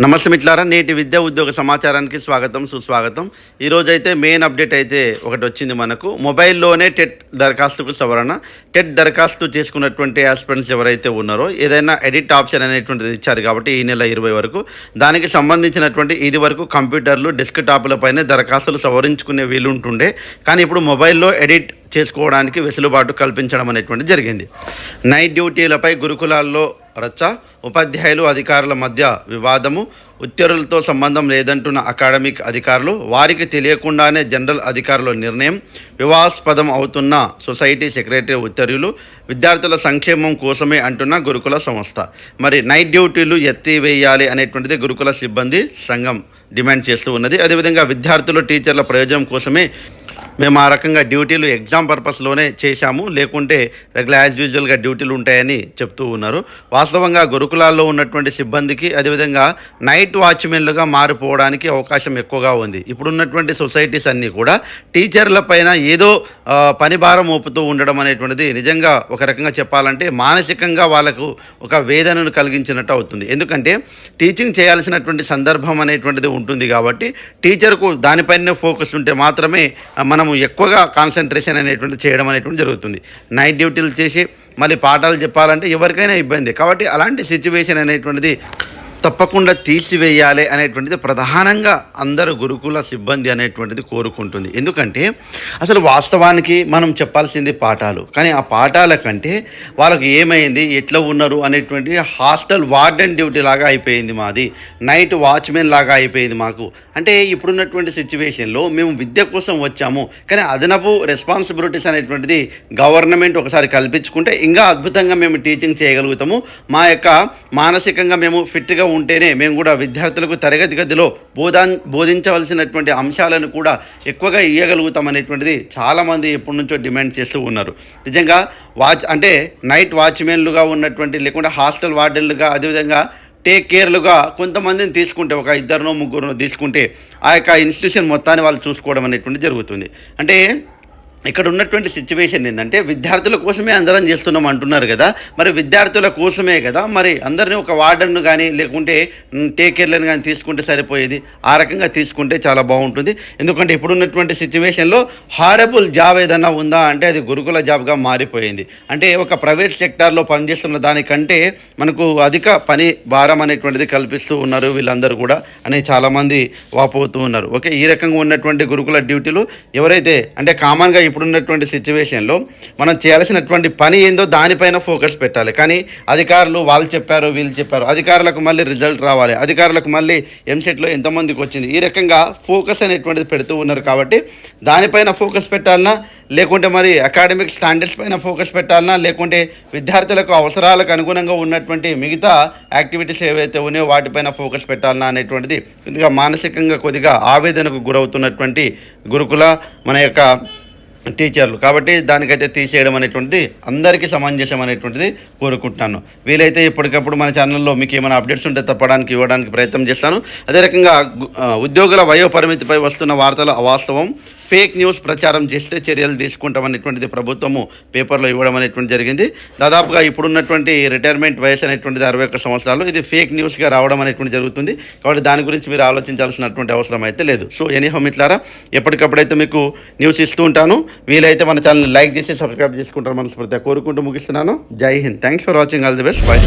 నమస్తే మిట్లారా నేటి విద్యా ఉద్యోగ సమాచారానికి స్వాగతం సుస్వాగతం. ఈరోజు అయితే మెయిన్ అప్డేట్ అయితే ఒకటి వచ్చింది మనకు. మొబైల్లోనే టెట్ దరఖాస్తుకు సవరణ. టెట్ దరఖాస్తు చేసుకున్నటువంటి ఆస్పిరెంట్స్ ఎవరైతే ఉన్నారో ఏదైనా ఎడిట్ ఆప్షన్ అనేటువంటిది ఇచ్చారు కాబట్టి ఈ నెల ఇరవై వరకు. దానికి సంబంధించినటువంటి ఇది వరకు కంప్యూటర్లు డెస్క్ టాప్లపైనే దరఖాస్తులు సవరించుకునే వీలుంటుండే కానీ ఇప్పుడు మొబైల్లో ఎడిట్ చేసుకోవడానికి వెసులుబాటు కల్పించడం అనేటువంటి జరిగింది. నైట్ డ్యూటీలపై గురుకులాల్లో రచ్చ ఉపాధ్యాయులు అధికారుల మధ్య వివాదము ఉత్తర్వులతో సంబంధం లేదంటున్న అకాడమిక్ అధికారులు వారికి తెలియకుండానే జనరల్ అధికారుల నిర్ణయం వివాదాస్పదం అవుతున్న సొసైటీ సెక్రటరీ ఉత్తర్వులు విద్యార్థుల సంక్షేమం కోసమే అంటున్న గురుకుల సంస్థ. మరి నైట్ డ్యూటీలు ఎత్తివేయాలి అనేటువంటిది గురుకుల సిబ్బంది సంఘం డిమాండ్ చేస్తూ ఉన్నది. అదేవిధంగా విద్యార్థులు టీచర్ల ప్రయోజనం కోసమే మేము ఆ రకంగా డ్యూటీలు ఎగ్జామ్ పర్పస్లోనే చేశాము. లేకుంటే రెగ్యులర్ యాజ్ యూజువల్గా డ్యూటీలు ఉంటాయని చెప్తూ ఉన్నారు. వాస్తవంగా గురుకులాల్లో ఉన్నటువంటి సిబ్బందికి అదేవిధంగా నైట్ వాచ్మెన్లుగా మారిపోవడానికి అవకాశం ఎక్కువగా ఉంది. ఇప్పుడున్నటువంటి సొసైటీస్ అన్నీ కూడా టీచర్ల పైన ఏదో పని భారం మోపుతూ ఉండడం అనేటువంటిది నిజంగా ఒక రకంగా చెప్పాలంటే మానసికంగా వాళ్ళకు ఒక వేదనను కలిగించినట్టు అవుతుంది. ఎందుకంటే టీచింగ్ చేయాల్సినటువంటి సందర్భం అనేటువంటిది ఉంటుంది కాబట్టి టీచర్కు దానిపైనే ఫోకస్ ఉంటే మాత్రమే మనము ఎక్కువగా కాన్సన్ట్రేషన్ అనేటువంటి చేయడం అనేటువంటి జరుగుతుంది. నైట్ డ్యూటీలు చేసి మళ్ళీ పాఠాలు చెప్పాలంటే ఎవరికైనా ఇబ్బంది. కాబట్టి అలాంటి సిచ్యువేషన్ అనేటువంటిది తప్పకుండా తీసివేయాలి అనేటువంటిది ప్రధానంగా అందరు గురుకుల సిబ్బంది అనేటువంటిది కోరుకుంటుంది. ఎందుకంటే అసలు వాస్తవానికి మనం చెప్పాల్సింది పాఠాలు. కానీ ఆ పాఠాల కంటే వాళ్ళకి ఏమైంది ఎట్లా ఉన్నారు అనేటువంటి హాస్టల్ వార్డెన్ డ్యూటీ లాగా అయిపోయింది మాది. నైట్ వాచ్మెన్ లాగా అయిపోయింది మాకు. అంటే ఇప్పుడున్నటువంటి సిచ్యువేషన్లో మేము విద్య కోసం వచ్చాము. కానీ అదనపు రెస్పాన్సిబిలిటీస్ అనేటువంటిది గవర్నమెంట్ ఒకసారి కల్పించుకుంటే ఇంకా అద్భుతంగా మేము టీచింగ్ చేయగలుగుతాము. మా యొక్క మానసికంగా మేము ఫిట్గా ఉంటేనే మేము కూడా విద్యార్థులకు తరగతి గదిలో బోధా బోధించవలసినటువంటి అంశాలను కూడా ఎక్కువగా ఇవ్వగలుగుతాం అనేటువంటిది చాలామంది ఎప్పటి నుంచో డిమాండ్ చేస్తూ ఉన్నారు. నిజంగా వాచ్ అంటే నైట్ వాచ్మెన్లుగా ఉన్నటువంటి లేకుంటే హాస్టల్ వార్డెన్లుగా అదేవిధంగా టేక్ కేర్లుగా కొంతమందిని తీసుకుంటే ఒక ఇద్దరునో ముగ్గురునో తీసుకుంటే ఆ యొక్క ఇన్స్టిట్యూషన్ మొత్తాన్ని వాళ్ళు చూసుకోవడం అనేటువంటి జరుగుతుంది. అంటే ఇక్కడ ఉన్నటువంటి సిచ్యువేషన్ ఏంటంటే విద్యార్థుల కోసమే అందరం చేస్తున్నాం అంటున్నారు కదా. మరి విద్యార్థుల కోసమే కదా మరి అందరినీ ఒక వార్డర్ను కానీ లేకుంటే టేక్ కేర్లను కానీ తీసుకుంటే సరిపోయేది. ఆ రకంగా తీసుకుంటే చాలా బాగుంటుంది. ఎందుకంటే ఇప్పుడున్నటువంటి సిచ్యువేషన్లో హారబుల్ జాబ్ ఏదన్నా ఉందా అంటే అది గురుకుల జాబ్గా మారిపోయింది. అంటే ఒక ప్రైవేట్ సెక్టార్లో పనిచేస్తున్న దానికంటే మనకు అధిక పని భారం అనేటువంటిది కల్పిస్తూ ఉన్నారు వీళ్ళందరూ కూడా అని చాలామంది వాపోతూ ఉన్నారు. ఓకే ఈ రకంగా ఉన్నటువంటి గురుకుల డ్యూటీలు ఎవరైతే అంటే కామన్గా ఇప్పుడున్నటువంటి సిచ్యువేషన్లో మనం చేయాల్సినటువంటి పని ఏందో దానిపైన ఫోకస్ పెట్టాలి. కానీ అధికారులు వాళ్ళు చెప్పారు వీళ్ళు చెప్పారు. అధికారులకు మళ్ళీ రిజల్ట్ రావాలి. అధికారులకు మళ్ళీ ఎంసెట్లో ఎంతమందికి వచ్చింది? ఈ రకంగా ఫోకస్ అనేటువంటిది పెడుతూ ఉన్నారు కాబట్టి దానిపైన ఫోకస్ పెట్టాలన్నా లేకుంటే మరి అకాడమిక్ స్టాండర్డ్స్ పైన ఫోకస్ పెట్టాలన్నా లేకుంటే విద్యార్థులకు అవసరాలకు అనుగుణంగా ఉన్నటువంటి మిగతా యాక్టివిటీస్ ఏవైతే ఉన్నాయో వాటిపైన ఫోకస్ పెట్టాలన్నా అనేటువంటిది కొద్దిగా మానసికంగా కొద్దిగా ఆవేదనకు గురవుతున్నటువంటి గురుకుల మన యొక్క టీచర్లు. కాబట్టి దానికైతే తీసేయడం అనేటువంటిది అందరికీ సమంజసం అనేటువంటిది కోరుకుంటున్నాను. వీలైతే ఎప్పటికప్పుడు మన ఛానల్లో మీకు ఏమైనా అప్డేట్స్ ఉంటే తప్పడానికి ఇవ్వడానికి ప్రయత్నం చేస్తాను. అదే రకంగా ఉద్యోగుల వయో పరిమితిపై వస్తున్న వార్తలు అవాస్తవం ఫేక్ న్యూస్ ప్రచారం చేస్తే చర్యలు తీసుకుంటాం అనేటువంటిది ప్రభుత్వము పేపర్లో ఇవ్వడం అనేటువంటి జరిగింది. దాదాపుగా ఇప్పుడున్నటువంటి రిటైర్మెంట్ వయసు అనేటువంటిది అరవై ఒక్క సంవత్సరాలు. ఇది ఫేక్ న్యూస్గా రావడం అనేటువంటి జరుగుతుంది. కాబట్టి దాని గురించి మీరు ఆలోచించాల్సినటువంటి అవసరం అయితే లేదు. సో ఎనీహో మిట్లారా ఎప్పటికప్పుడైతే మీకు న్యూస్ ఇస్తూ ఉంటాను వీలైతే మన ఛానల్ని లైక్ చేసి సబ్స్క్రైబ్ చేసుకుంటారు మనస్ఫూర్తిగా కోరుకుంటూ ముగిస్తున్నాను. జై Hind. Thanks for watching. All the best. Bye